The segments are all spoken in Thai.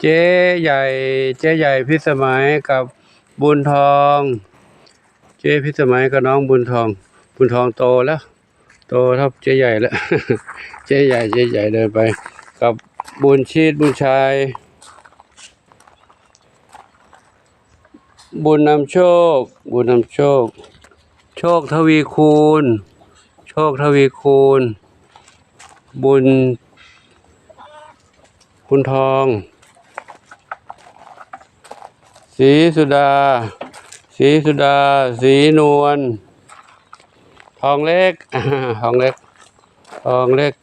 เจ๊ใหญ่เจ๊ใหญ่พิสมัยกับบุญทอง เจ๊พิสมัยกับน้องบุญทอง บุญทองโตแล้ว โตเท่าเจ๊ใหญ่แล้ว เจ๊ใหญ่เจ๊ใหญ่เดินไป กับบุญชีตบุญชัยบุญนำโชค บุญนำโชค โชคทวีคูณ โชคทวีคูณ บุญ คุณทอง สีสุดา สีสุดา สีนวล ทองเล็ก ทองเล็ก ทองเล็ก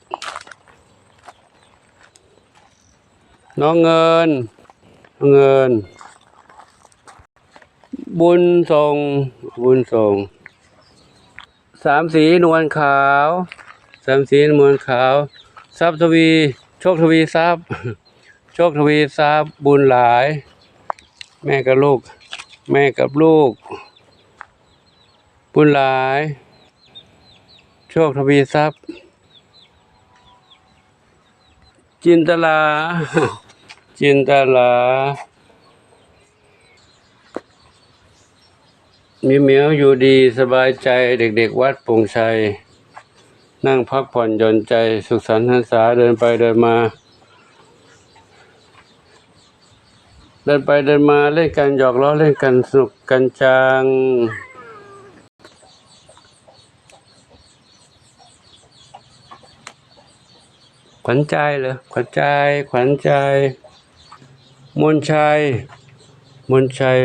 น้องเงินน้องเงิน บุญส่งบุญส่งสามสีนวลขาว สามสีนวลขาว ทรัพย์ทวี โชคทวีทรัพย์ โชคทวีทรัพย์ บุญหลาย แม่กับลูก แม่กับลูกบุญหลาย โชคทวีทรัพย์ จินตลา จินตลามีเหมียวอยู่ดีสบายใจเด็กๆวัดปงชัย นั่งพักผ่อนหย่อนใจสุขสันต์หันษาเดินไปเดินมา เดินไปเดินมาเล่นกันหยอกล้อเล่นกันสนุกกันจังขวัญใจเหรอขวัญใจ ขวัญใจ มนชัย มนชัย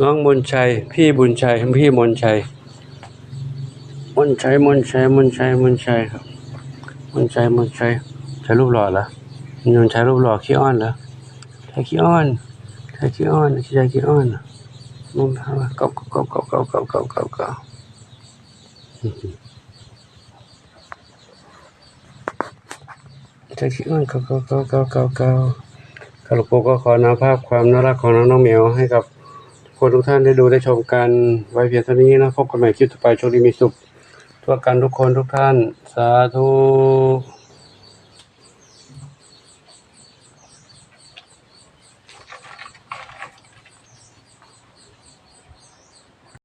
น้องมนชัย พี่บุญชัย พี่มนชัย มนชัย มนชัย มนชัย มนชัยครับ มนชัย มนชัยถ่รูปหล่อเหรอ มนใชัยรูปหล่อขี้อ้อนเหรอถ่ายขี้อ้อนถ่ายขี้อ้อนถ่ายขี้อ้อนมึงทำอะไรเก่าเก่าเก่าเก่าเก่าเก่าเก่าเก่าถ่ายขี้อ้อนเก่าเก่าเก่าเก่าเก่าเก่าคารุโปก็ขอนำภาพความน่ารักของน้องน้องเหมียวให้กับคนทุกท่านได้ดูได้ชมกันไว้เพียงเท่านี้นะพบกันใหม่คลิปต่อไปโชคดีมีสุขทั่วกันทุกคนทุกท่าน สาธุ